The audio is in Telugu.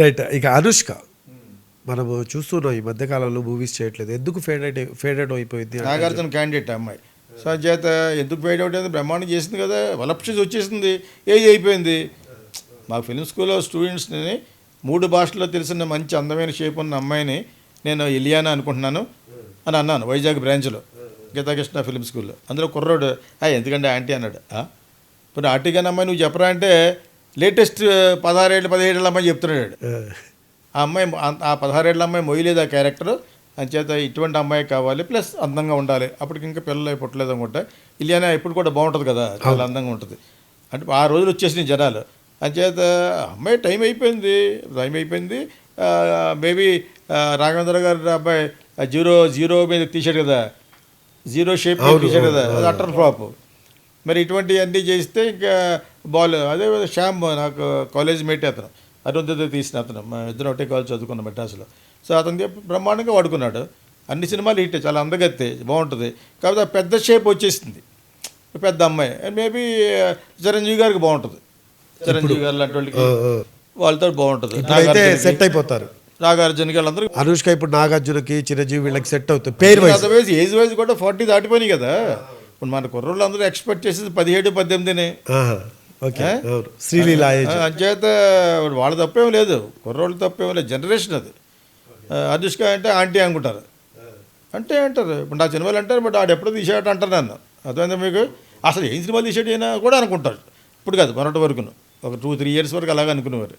రైట్ ఇక అనుష్క. మనము చూస్తున్నాం ఈ మధ్యకాలంలో మూవీస్ చేయట్లేదు. ఎందుకు ఫేడ్ అవుట్ ఫేడ్ అవుట్ అయిపోయింది నాగార్జున క్యాండిడేట్ అమ్మాయి. సో చేత ఎందుకు ఫేడ్ అవుట్ అయింది బ్రహ్మాండం చేసింది కదా వలప్షిస్ వచ్చేసింది ఏజ్ అయిపోయింది. మా ఫిల్మ్ స్కూల్లో స్టూడెంట్స్ని మూడు భాషల్లో తెలిసిన మంచి అందమైన షేప్ ఉన్న అమ్మాయిని నేను ఇలియానా అనుకుంటున్నాను అని అన్నాను వైజాగ్ బ్రాంచ్లో గీతాకృష్ణ ఫిల్మ్ స్కూల్లో అందులో కుర్రోడు ఎందుకంటే ఆంటీ అన్నాడు. ఇప్పుడు ఇప్పుడు ఆంటీగాని అమ్మాయి నువ్వు చెప్పరా అంటే లేటెస్ట్ పదహారేళ్ళు పదిహేడేళ్ళ అమ్మాయి చెప్తున్నాడు. ఆ, అమ్మాయి ఆ- పదహారేళ్ళ అమ్మాయి మొయ్యలేదు ఆ క్యారెక్టర్? అంచేత ఇటువంటి అమ్మాయి కావాలి ప్లస్ అందంగా ఉండాలి. అప్పటికి ఇంకా పిల్లలు పుట్టలేదు అనుకుంటా. ఇలియానా ఇప్పుడు కూడా బాగుంటుంది కదా చాలా అందంగా ఉంటుంది. అంటే ఆ రోజులు వచ్చేసినాయి జనాలు. అంచేత అమ్మాయి టైం అయిపోయింది టైం అయిపోయింది. మేబీ రాఘవేంద్ర గారి అబ్బాయి జీరో జీరో మీద తీసాడు కదా? జీరో షేప్ తీసాడు కదా? అది అటర్ ఫ్లాప్ మరి ఇటువంటివన్నీ చేస్తే ఇంకా బాల్ అదే శ్యామ్ నాకు కాలేజ్ మేట్ అతను. అరుంధతి తీసిన అతను. మా ఇద్దరు ఒకటే కాలేజ్ చదువుకున్న మెడ్రాస్లో సో అతను చెప్పి బ్రహ్మాండంగా వాడుకున్నాడు. అన్ని సినిమాలు హిట్ చాలా అందగత్తే బాగుంటుంది. ఆ పెద్ద షేప్ వచ్చేసింది. పెద్ద అమ్మాయి. మేబీ చిరంజీవి గారికి బాగుంటుంది. చిరంజీవి గారు లాంటి వాళ్ళకి. వాళ్ళతో బాగుంటుంది. నాగార్జునకి- సెట్ అయిపోతారు. నాగార్జునకి వాళ్ళందరూ అనుష్క ఇప్పుడు నాగార్జునకి చిరంజీవి వీళ్ళకి సెట్ అవుతుంది. పేరు వైజ్ ఏజ్ వైజ్ కూడా ఫార్టీ దాటిపోయినాయి కదా. ఇప్పుడు మన కుర్రోళ్ళు అందరూ ఎక్స్పెక్ట్ చేసేది పదిహేడు పద్దెనిమిదినే. ఓకే శ్రీలీల అంచేత వాళ్ళ తప్పేం లేదు. కుర్రోళ్ళు తప్పేం లేదు. జనరేషన్ అది. అనుష్క అంటే ఆంటీ అనుకుంటారు. అంటే అంటారు. ఇప్పుడు నా సినిమాలు అంటారు బట్ ఆడు ఎప్పుడో తీసాడు అంటారు నన్ను. అర్థమైందా మీకు? అసలు ఏం సినిమాలు తీసాడు అయినా కూడా అనుకుంటారు ఇప్పుడు కాదు మొన్నటి వరకును. ఒక టూ త్రీ ఇయర్స్ వరకు అలాగే అనుకునేవారు.